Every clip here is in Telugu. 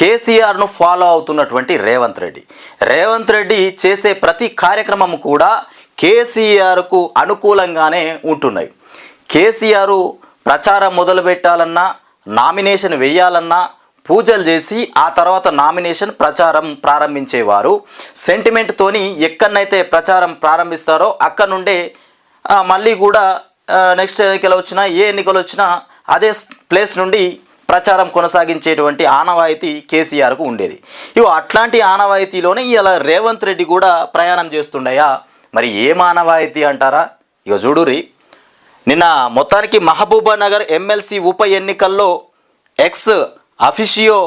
కేసీఆర్ను ఫాలో అవుతున్నటువంటి రేవంత్ రెడ్డి. రేవంత్ రెడ్డి చేసే ప్రతి కార్యక్రమం కూడా కేసీఆర్కు అనుకూలంగానే ఉంటున్నాయి. కేసీఆర్ ప్రచారం మొదలు పెట్టాలన్నా నామినేషన్ వేయాలన్నా పూజలు చేసి ఆ తర్వాత నామినేషన్ ప్రచారం ప్రారంభించేవారు. సెంటిమెంట్తోని ఎక్కడనైతే ప్రచారం ప్రారంభిస్తారో అక్కడ నుండే మళ్ళీ కూడా నెక్స్ట్ ఎన్నికలు వచ్చినా ఏ ఎన్నికలు వచ్చినా అదే ప్లేస్ నుండి ప్రచారం కొనసాగించేటువంటి ఆనవాయితీ కేసీఆర్కు ఉండేది. ఇగో అట్లాంటి ఆనవాయితీలోనే ఇలా రేవంత్ రెడ్డి కూడా ప్రయాణం చేస్తుండయా? మరి ఏ ఆనవాయితీ అంటారా? ఇక చూడురి నిన్న మొత్తానికి మహబూబానగర్ ఎమ్మెల్సీ ఉప ఎన్నికల్లో ఎక్స్ అఫిషియో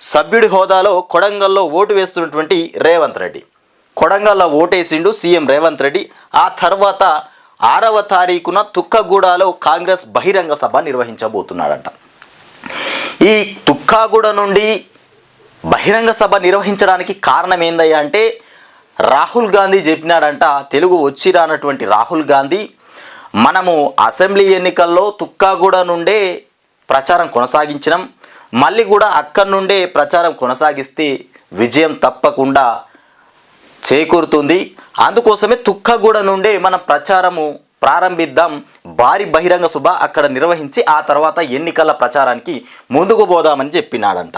సభ్యుడి హోదాలో కొడంగల్లో ఓటు వేస్తున్నటువంటి రేవంత్ రెడ్డి. కొడంగల్లో ఓటేసిండు సీఎం రేవంత్ రెడ్డి. ఆ తర్వాత ఆరవ తారీఖున తుక్కగూడలో కాంగ్రెస్ బహిరంగ సభ నిర్వహించబోతున్నాడంట. ఈ తుక్కాగూడ నుండి బహిరంగ సభ నిర్వహించడానికి కారణం ఏందయ్యా అంటే రాహుల్ గాంధీ చెప్పినాడంట తెలుగు వచ్చి రానటువంటి రాహుల్ గాంధీ మనము అసెంబ్లీ ఎన్నికల్లో తుక్కాగూడ నుండే ప్రచారం కొనసాగించినాం. మళ్ళీ కూడా అక్కడి నుండే ప్రచారం కొనసాగిస్తే విజయం తప్పకుండా చేకూరుతుంది. అందుకోసమే తుక్కగూడ నుండే మన ప్రచారము ప్రారంభిద్దాం. భారీ బహిరంగ సభ అక్కడ నిర్వహించి ఆ తర్వాత ఎన్నికల ప్రచారానికి ముందుకు పోదామని చెప్పినాడంట.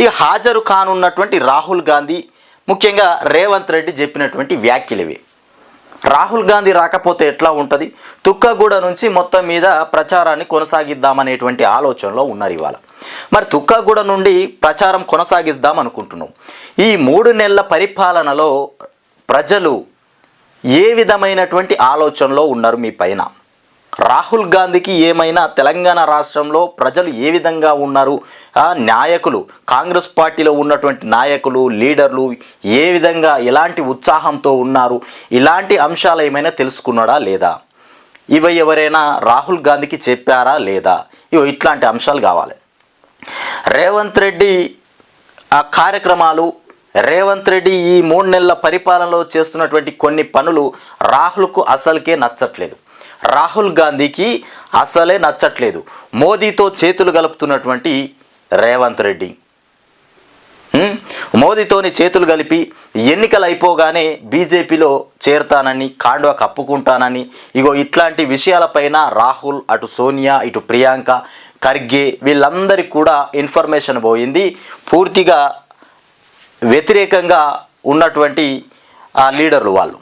ఇక హాజరు కానున్నటువంటి రాహుల్ గాంధీ ముఖ్యంగా రేవంత్ రెడ్డి చెప్పినటువంటి వ్యాఖ్యలు ఇవి. రాహుల్ గాంధీ రాకపోతే ఎట్లా ఉంటుంది? తుక్కగూడ నుంచి మొత్తం మీద ప్రచారాన్ని కొనసాగిద్దామనేటువంటి ఆలోచనలో ఉన్నారు ఇవాళ. మరి తుక్కగూడ నుండి ప్రచారం కొనసాగిద్దాం అనుకుంటున్నాం. ఈ మూడు నెలల పరిపాలనలో ప్రజలు ఏ విధమైనటువంటి ఆలోచనలో ఉన్నారు మీ పైన? రాహుల్ గాంధీకి ఏమైనా తెలంగాణ రాష్ట్రంలో ప్రజలు ఏ విధంగా ఉన్నారు? నాయకులు కాంగ్రెస్ పార్టీలో ఉన్నటువంటి నాయకులు లీడర్లు ఏ విధంగా ఎలాంటి ఉత్సాహంతో ఉన్నారు? ఇలాంటి అంశాలు ఏమైనా తెలుసుకున్నాడా లేదా? ఇవి ఎవరైనా రాహుల్ గాంధీకి చెప్పారా లేదా? ఇవి ఇట్లాంటి అంశాలు కావాలి. రేవంత్ రెడ్డి ఆ కార్యక్రమాలు రేవంత్ రెడ్డి ఈ మూడు నెలల పరిపాలనలో చేస్తున్నటువంటి కొన్ని పనులు రాహుల్కు అసలుకే నచ్చట్లేదు. రాహుల్ గాంధీకి అసలే నచ్చట్లేదు. మోదీతో చేతులు గలుపుతున్నటువంటి రేవంత్ రెడ్డి. మోదీతోని చేతులు కలిపి ఎన్నికలు అయిపోగానే బీజేపీలో చేరతానని కాండవ కప్పుకుంటానని ఇగో ఇట్లాంటి విషయాలపైన రాహుల్ అటు సోనియా ఇటు ప్రియాంక ఖర్గే వీళ్ళందరికీ కూడా ఇన్ఫర్మేషన్ పోయింది. పూర్తిగా వ్యతిరేకంగా ఉన్నటువంటి లీడర్లు వాళ్ళు.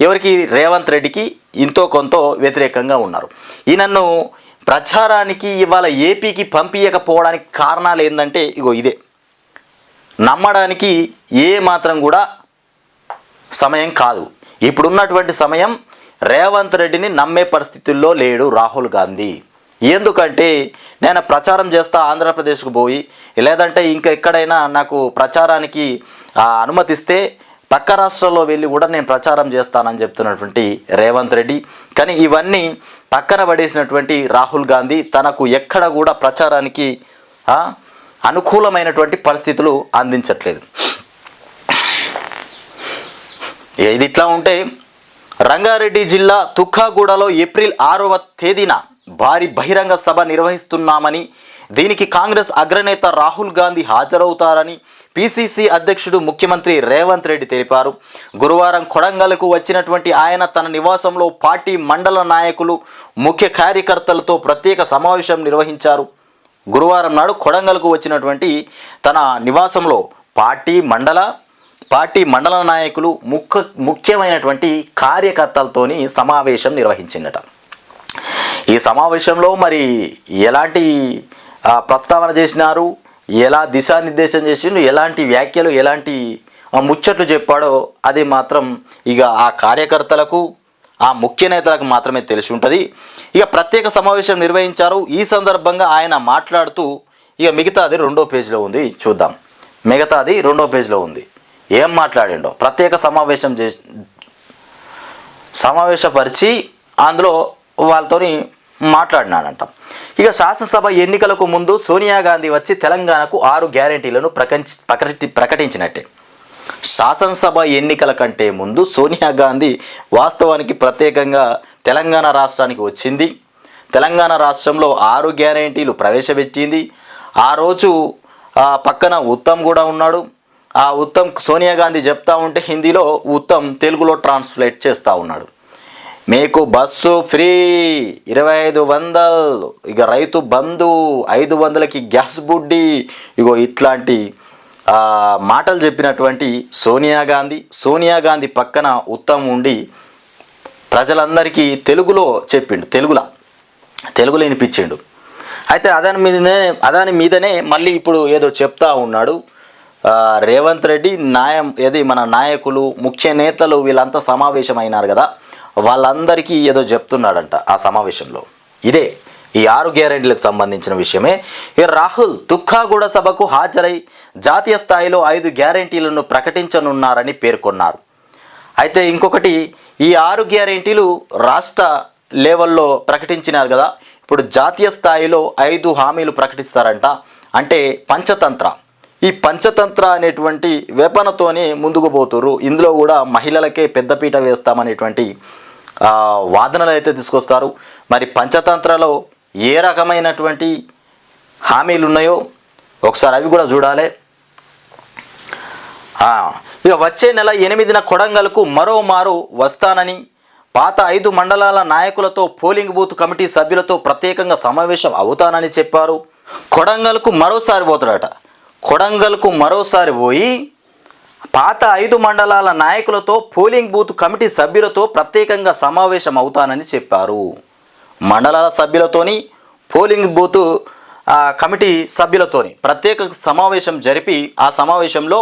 ఎవరికి? రేవంత్ రెడ్డికి ఇంతో కొంత వ్యతిరేకంగా ఉన్నారు. ఈయనను ప్రచారానికి ఇవాళ ఏపీకి పంపించకపోవడానికి కారణాలు ఏంటంటే ఇగో ఇదే. నమ్మడానికి ఏ మాత్రం కూడా సమయం కాదు. ఇప్పుడున్నటువంటి సమయం రేవంత్ రెడ్డిని నమ్మే పరిస్థితుల్లో లేడు రాహుల్ గాంధీ. ఎందుకంటే నేను ప్రచారం చేస్తా ఆంధ్రప్రదేశ్కు పోయి లేదంటే ఇంకా ఎక్కడైనా నాకు ప్రచారానికి అనుమతిస్తే పక్క రాష్ట్రాల్లో వెళ్ళి కూడా నేను ప్రచారం చేస్తానని చెప్తున్నటువంటి రేవంత్ రెడ్డి. కానీ ఇవన్నీ పక్కన పడేసినటువంటి రాహుల్ గాంధీ తనకు ఎక్కడ కూడా ప్రచారానికి అనుకూలమైనటువంటి పరిస్థితులు అందించట్లేదు. ఇది ఇట్లా ఉంటే రంగారెడ్డి జిల్లా తుక్కాగూడలో ఏప్రిల్ ఆరవ తేదీన భారీ బహిరంగ సభ నిర్వహిస్తున్నామని దీనికి కాంగ్రెస్ అగ్రనేత రాహుల్ గాంధీ హాజరవుతారని పిసిసి అధ్యక్షుడు ముఖ్యమంత్రి రేవంత్ రెడ్డి తెలిపారు. గురువారం కొడంగల్కు వచ్చినటువంటి ఆయన తన నివాసంలో పార్టీ మండల నాయకులు ముఖ్య కార్యకర్తలతో ప్రత్యేక సమావేశం నిర్వహించారు. గురువారం నాడు కొడంగల్కు వచ్చినటువంటి తన నివాసంలో పార్టీ మండల పార్టీ మండల నాయకులు ముఖ్య ముఖ్యమైనటువంటి కార్యకర్తలతోని సమావేశం నిర్వహించిందట. ఈ సమావేశంలో మరి ఎలాంటి ప్రస్తావన చేసినారు? ఎలా దిశానిర్దేశం చేసిండు ఎలాంటి వ్యాఖ్యలు ఎలాంటి ముచ్చట్లు చెప్పాడో అది మాత్రం ఇక ఆ కార్యకర్తలకు ఆ ముఖ్య నేతలకు మాత్రమే తెలిసి ఉంటుంది. ఇక ప్రత్యేక సమావేశం నిర్వహించారు. ఈ సందర్భంగా ఆయన మాట్లాడుతూ ఇక మిగతాది రెండో పేజీలో ఉంది. చూద్దాం. మిగతాది రెండో పేజీలో ఉంది. ఏం మాట్లాడిండో? ప్రత్యేక సమావేశం చే సమావేశపరిచి అందులో వాళ్ళతోని మాట్లాడినాడంట. ఇక శాసనసభ ఎన్నికలకు ముందు సోనియా గాంధీ వచ్చి తెలంగాణకు ఆరు గ్యారెంటీలను ప్రకటి ప్రకటించినట్టే. శాసనసభ ఎన్నికల కంటే ముందు సోనియా గాంధీ వాస్తవానికి ప్రత్యేకంగా తెలంగాణ రాష్ట్రానికి వచ్చింది. తెలంగాణ రాష్ట్రంలో ఆరు గ్యారెంటీలు ప్రవేశపెట్టింది. ఆ రోజు ఆ పక్కన ఉత్తమ్ కూడా ఉన్నాడు. ఆ ఉత్తమ్ సోనియా గాంధీ చెప్తా ఉంటే హిందీలో ఉత్తమ్ తెలుగులో ట్రాన్స్లేట్ చేస్తూ ఉన్నాడు. మీకు బస్సు ఫ్రీ. ఇరవై ఐదు వందలు. ఇక రైతు బంధు ఐదు వందలకి గ్యాస్ బుడ్డి. ఇగో ఇట్లాంటి మాటలు చెప్పినటువంటి సోనియా గాంధీ. సోనియా గాంధీ పక్కన ఉత్తమ్ ఉండి ప్రజలందరికీ తెలుగులో చెప్పిండు. తెలుగులో? తెలుగులో వినిపించిండు. అయితే అదాని మీదనే అదాని మీదనే మళ్ళీ ఇప్పుడు ఏదో చెప్తా ఉన్నాడు. రేవంత్ రెడ్డి న్యాయం ఏది మన నాయకులు ముఖ్య నేతలు వీళ్ళంతా సమావేశమైనారు కదా. వాళ్ళందరికీ ఏదో చెప్తున్నాడంట ఆ సమావేశంలో. ఇదే ఈ ఆరు గ్యారెంటీలకు సంబంధించిన విషయమే. ఈ రాహుల్ దుఃఖాగూడ సభకు హాజరై జాతీయ స్థాయిలో ఐదు గ్యారెంటీలను ప్రకటించనున్నారని పేర్కొన్నారు. అయితే ఇంకొకటి ఈ ఆరు గ్యారెంటీలు రాష్ట్ర లెవెల్లో ప్రకటించినారు కదా ఇప్పుడు జాతీయ స్థాయిలో ఐదు హామీలు ప్రకటిస్తారంట. అంటే పంచతంత్ర. ఈ పంచతంత్ర అనేటువంటి వేపనతోనే ముందుకు పోతురు ఇందులో కూడా మహిళలకే పెద్దపీట వేస్తామనేటువంటి వాదనలు అయితే తీసుకొస్తారు. మరి పంచతంత్రలో ఏ రకమైనటువంటి హామీలు ఉన్నాయో ఒకసారి అవి కూడా చూడాలి. ఇక వచ్చే నెల ఎనిమిదిన కొడంగల్కు మరోమారు వస్తానని పాత ఐదు మండలాల నాయకులతో పోలింగ్ బూత్ కమిటీ సభ్యులతో ప్రత్యేకంగా సమావేశం అవుతానని చెప్పారు. కొడంగల్కు మరోసారి పోతాడట. కొడంగల్కు మరోసారి పోయి పాత ఐదు మండలాల నాయకులతో పోలింగ్ బూత్ కమిటీ సభ్యులతో ప్రత్యేకంగా సమావేశం అవుతానని చెప్పారు. మండలాల సభ్యులతోని పోలింగ్ బూత్ కమిటీ సభ్యులతోని ప్రత్యేక సమావేశం జరిపి ఆ సమావేశంలో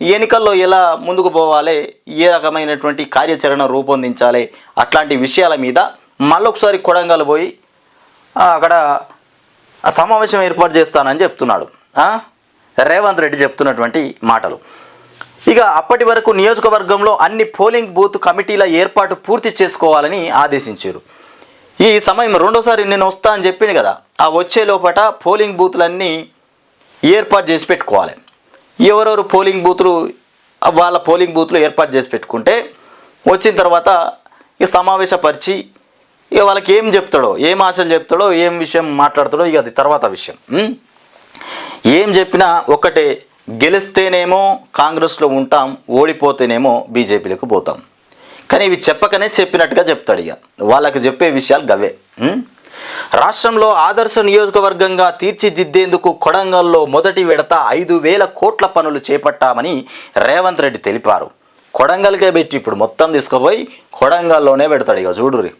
ఎన్నికల్లో ఎలా ముందుకు పోవాలి ఏ రకమైనటువంటి కార్యాచరణ రూపొందించాలి అట్లాంటి విషయాల మీద మళ్ళొకసారి కొడంగల్ పోయి అక్కడ సమావేశం ఏర్పాటు చేస్తానని చెప్తున్నాడు. రేవంత్ రెడ్డి చెప్తున్నటువంటి మాటలు. ఇక అప్పటి వరకు నియోజకవర్గంలో అన్ని పోలింగ్ బూత్ కమిటీల ఏర్పాటు పూర్తి చేసుకోవాలని ఆదేశించారు. ఈ సమయం రెండోసారి నేను వస్తా అని చెప్పింది కదా ఆ వచ్చే లోపట పోలింగ్ బూత్లన్నీ ఏర్పాటు చేసి పెట్టుకోవాలి. ఎవరెవరు పోలింగ్ బూతులు వాళ్ళ పోలింగ్ బూత్లు ఏర్పాటు చేసి పెట్టుకుంటే వచ్చిన తర్వాత ఇక సమావేశపరిచి ఇక వాళ్ళకి ఏం చెప్తాడో ఏం ఆశలు చెప్తాడో ఏం విషయం మాట్లాడతాడో ఇక అది తర్వాత విషయం. ఏం చెప్పినా ఒక్కటే గెలిస్తేనేమో కాంగ్రెస్లో ఉంటాం ఓడిపోతేనేమో బీజేపీలకు పోతాం. కానీ ఇవి చెప్పకనే చెప్పినట్టుగా చెప్తాడు ఇక. వాళ్ళకి చెప్పే విషయాలు గవే. రాష్ట్రంలో ఆదర్శ నియోజకవర్గంగా తీర్చిదిద్దేందుకు కొడంగల్లో మొదటి విడత ఐదు వేల కోట్ల పనులు చేపట్టామని రేవంత్ రెడ్డి తెలిపారు. కొడంగల్కే పెట్టి ఇప్పుడు మొత్తం తీసుకుపోయి కొడంగల్లోనే పెడతాడు ఇక చూడురి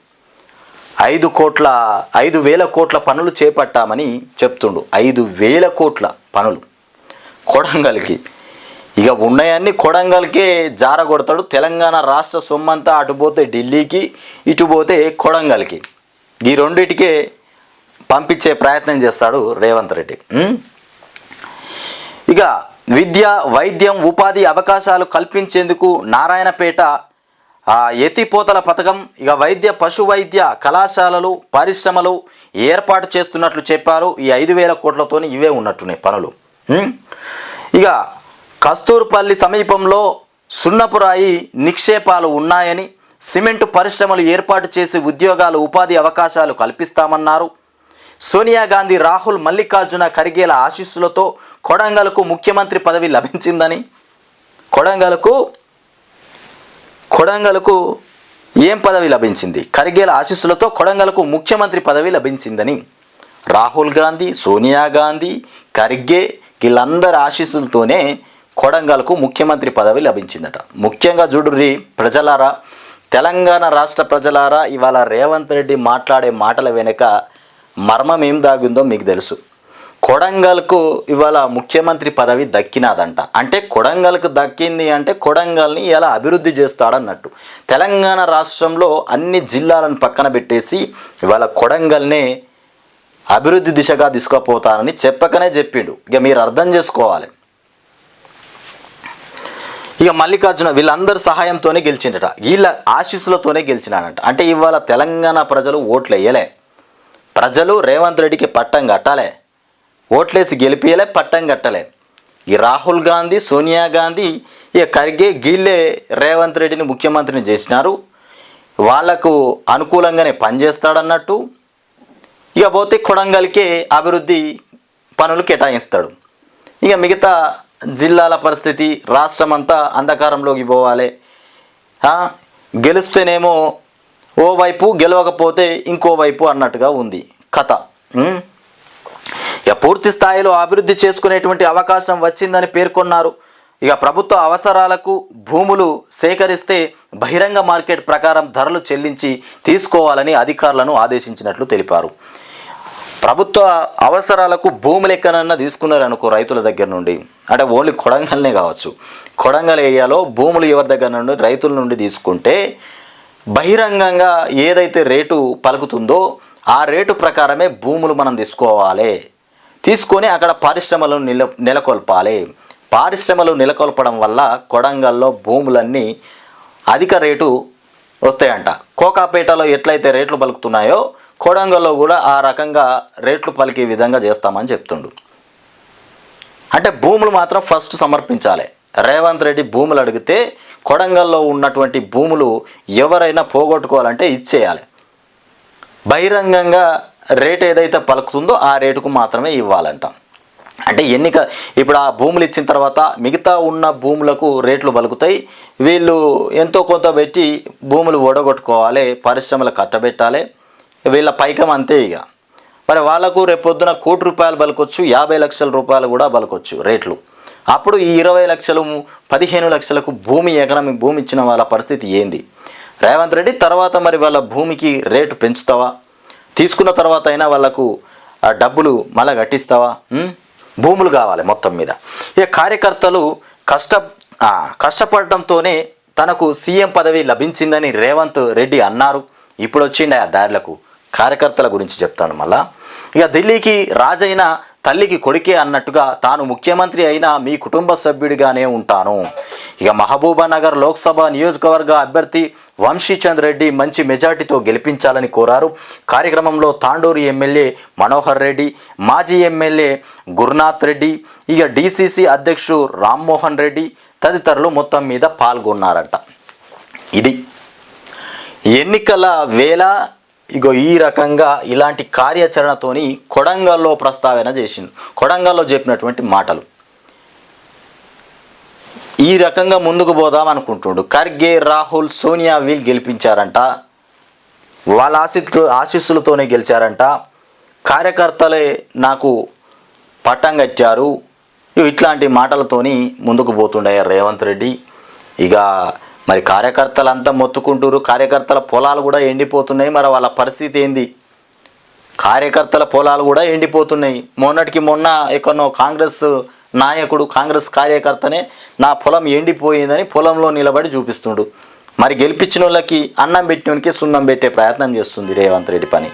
ఐదు కోట్ల ఐదు వేల కోట్ల పనులు చేపట్టామని చెప్తుండు. ఐదు వేల కోట్ల పనులు. కొడంగల్కి. ఇక ఉన్నాయన్నీ కొడంగల్కే జార కొడతాడు తెలంగాణ రాష్ట్ర సొమ్మంతా అటు పోతే ఢిల్లీకి ఇటు పోతే కొడంగల్కి. ఈ రెండిటికే పంపించే ప్రయత్నం చేస్తాడు రేవంత్ రెడ్డి. ఇక విద్య వైద్యం ఉపాధి అవకాశాలు కల్పించేందుకు నారాయణపేట ఎత్తిపోతల పథకం ఇక వైద్య పశు వైద్య కళాశాలలు పరిశ్రమలు ఏర్పాటు చేస్తున్నట్లు చెప్పారు. ఈ ఐదు వేల కోట్లతోనే ఇవే ఉన్నట్టున్నాయి పనులు. ఇక కస్తూర్పల్లి సమీపంలో సున్నపురాయి నిక్షేపాలు ఉన్నాయని సిమెంటు పరిశ్రమలు ఏర్పాటు చేసి ఉద్యోగాలు ఉపాధి అవకాశాలు కల్పిస్తామన్నారు. సోనియా గాంధీ రాహుల్ మల్లికార్జున ఖర్గేల ఆశీస్సులతో కొడంగల్కు ముఖ్యమంత్రి పదవి లభించిందని. కొడంగల్కు కొడంగల్కు ఏం పదవి లభించింది? ఖర్గేల ఆశీస్సులతో కొడంగల్కు ముఖ్యమంత్రి పదవి లభించిందని. రాహుల్ గాంధీ సోనియా గాంధీ ఖర్గే వీళ్ళందరి ఆశీస్సులతోనే కొడంగల్కు ముఖ్యమంత్రి పదవి లభించిందట. ముఖ్యంగా జుడుర్రి ప్రజలారా తెలంగాణ రాష్ట్ర ప్రజలారా ఇవాళ రేవంత్ రెడ్డి మాట్లాడే మాటల వెనుక మర్మం ఏం దాగిందో మీకు తెలుసు. కొడంగల్కు ఇవాళ ముఖ్యమంత్రి పదవి దక్కినాదంట. అంటే కొడంగల్కు దక్కింది అంటే కొడంగల్ని ఎలా అభివృద్ధి చేస్తాడన్నట్టు. తెలంగాణ రాష్ట్రంలో అన్ని జిల్లాలను పక్కన పెట్టేసి ఇవాళ కొడంగల్నే అభివృద్ధి దిశగా తీసుకుపోతానని చెప్పకనే చెప్పిండు. ఇక మీరు అర్థం చేసుకోవాలి. ఇక మల్లికార్జున వీళ్ళందరి సహాయంతోనే గెలిచిండట. వీళ్ళ ఆశీస్సులతోనే గెలిచినాడంట. అంటే ఇవాళ తెలంగాణ ప్రజలు ఓట్లు వేయలే ప్రజలు రేవంత్ రెడ్డికి పట్టం కట్టాలే. ఓట్లేసి గెలిపియలే పట్టం కట్టలే. ఈ రాహుల్ గాంధీ సోనియా గాంధీ ఇక కరిగే గీళ్ళే రేవంత్ రెడ్డిని ముఖ్యమంత్రిని చేసినారు. వాళ్ళకు అనుకూలంగానే పనిచేస్తాడన్నట్టు. ఇక పోతే కొడంగల్కే అభివృద్ధి పనులు కేటాయిస్తాడు. ఇక మిగతా జిల్లాల పరిస్థితి రాష్ట్రం అంతా అంధకారంలోకి పోవాలి. గెలుస్తేనేమో ఓవైపు గెలవకపోతే ఇంకో వైపు అన్నట్టుగా ఉంది కథ. ఇక పూర్తి స్థాయిలో అభివృద్ధి చేసుకునేటువంటి అవకాశం వచ్చిందని పేర్కొన్నారు. ఇక ప్రభుత్వ అవసరాలకు భూములు సేకరిస్తే బహిరంగ మార్కెట్ ప్రకారం ధరలు చెల్లించి తీసుకోవాలని అధికారులను ఆదేశించినట్లు తెలిపారు. ప్రభుత్వ అవసరాలకు భూములు ఎక్కడన్నా తీసుకున్నారు అనుకో రైతుల దగ్గర నుండి. అంటే ఓన్లీ కొడంగల్నే కావచ్చు. కొడంగల్ ఏరియాలో భూములు ఎవరి దగ్గర నుండి రైతుల నుండి తీసుకుంటే బహిరంగంగా ఏదైతే రేటు పలుకుతుందో ఆ రేటు ప్రకారమే భూములు మనం తీసుకోవాలి. తీసుకొని అక్కడ పరిశ్రమలను నిల నెలకొల్పాలి. పరిశ్రమలు నెలకొల్పడం వల్ల కొడంగల్లో భూములన్నీ అధిక రేటు వస్తాయంట. కోకాపేటలో ఎట్లయితే రేట్లు పలుకుతున్నాయో కొడంగల్లో కూడా ఆ రకంగా రేట్లు పలికే విధంగా చేస్తామని చెప్తుండు. అంటే భూములు మాత్రం ఫస్ట్ సమర్పించాలి. రేవంత్ రెడ్డి భూములు అడిగితే కొడంగల్లో ఉన్నటువంటి భూములు ఎవరైనా పోగొట్టుకోవాలంటే ఇచ్చేయాలి. బహిరంగంగా రేట్ ఏదైతే పలుకుతుందో ఆ రేటుకు మాత్రమే ఇవ్వాలంట. అంటే ఎన్నిక ఇప్పుడు ఆ భూములు ఇచ్చిన తర్వాత మిగతా ఉన్న భూములకు రేట్లు పలుకుతాయి. వీళ్ళు ఎంతో కొంత పెట్టి భూములు ఓడగొట్టుకోవాలి పరిశ్రమలు కట్టబెట్టాలి. వీళ్ళ పైకం అంతే ఇక. మరి వాళ్ళకు రేపొద్దున కోటి రూపాయలు బలకొచ్చు యాభై లక్షల రూపాయలు కూడా బలకొచ్చు రేట్లు. అప్పుడు ఈ ఇరవై లక్షలు పదిహేను లక్షలకు భూమి ఎకనామిక్ భూమి ఇచ్చిన వాళ్ళ పరిస్థితి ఏంది? రేవంత్ రెడ్డి తర్వాత మరి వాళ్ళ భూమికి రేటు పెంచుతావా? తీసుకున్న తర్వాత అయినా వాళ్ళకు డబ్బులు మళ్ళా కట్టిస్తావా? భూములు కావాలి మొత్తం మీద. ఇక కార్యకర్తలు కష్ట కష్టపడటంతోనే తనకు సీఎం పదవి లభించిందని రేవంత్ రెడ్డి అన్నారు. ఇప్పుడు వచ్చిండే ఆ దారిలకు. కార్యకర్తల గురించి చెప్తాను మళ్ళా. ఇక ఢిల్లీకి రాజైన తల్లికి కొడుకే అన్నట్టుగా తాను ముఖ్యమంత్రి అయినా మీ కుటుంబ సభ్యుడిగానే ఉంటాను. ఇక మహబూబానగర్ లోక్సభ నియోజకవర్గ అభ్యర్థి వంశీచంద్ రెడ్డి మంచి మెజార్టీతో గెలిపించాలని కోరారు. కార్యక్రమంలో తాండూరు ఎమ్మెల్యే మనోహర్ రెడ్డి మాజీ ఎమ్మెల్యే గురునాథ్ రెడ్డి ఇక డీసీసీ అధ్యక్షుడు రామ్మోహన్ రెడ్డి తదితరులు మొత్తం మీద పాల్గొన్నారట. ఇది ఎన్నికల వేళ ఇగో ఈ రకంగా ఇలాంటి కార్యాచరణతోని కొడంగల్లో ప్రస్తావన చేసింది కొడంగల్లో చెప్పినటువంటి మాటలు. ఈ రకంగా ముందుకు పోదాం అనుకుంటుండు. ఖర్గే రాహుల్ సోనియా వీళ్ళు గెలిపించారంట. వాళ్ళ ఆశీస్సు ఆశీస్సులతోనే గెలిచారంట. కార్యకర్తలే నాకు పట్టం కట్టారు. ఇట్లాంటి మాటలతోని ముందుకు పోతుండే రేవంత్ రెడ్డి. ఇక మరి కార్యకర్తలంతా మొత్తుకుంటారు కార్యకర్తల పొలాలు కూడా ఎండిపోతున్నాయి. మరి వాళ్ళ పరిస్థితి ఏంది? కార్యకర్తల పొలాలు కూడా ఎండిపోతున్నాయి. మొన్నటికి మొన్న ఎక్కడో కాంగ్రెస్ నాయకుడు కాంగ్రెస్ కార్యకర్తనే నా పొలం ఎండిపోయిందని పొలంలో నిలబడి చూపిస్తుండు. మరి గెలిపించిన వాళ్ళకి అన్నం పెట్టినోనికి సున్నం పెట్టే ప్రయత్నం చేస్తుంది రేవంత్ రెడ్డి పని.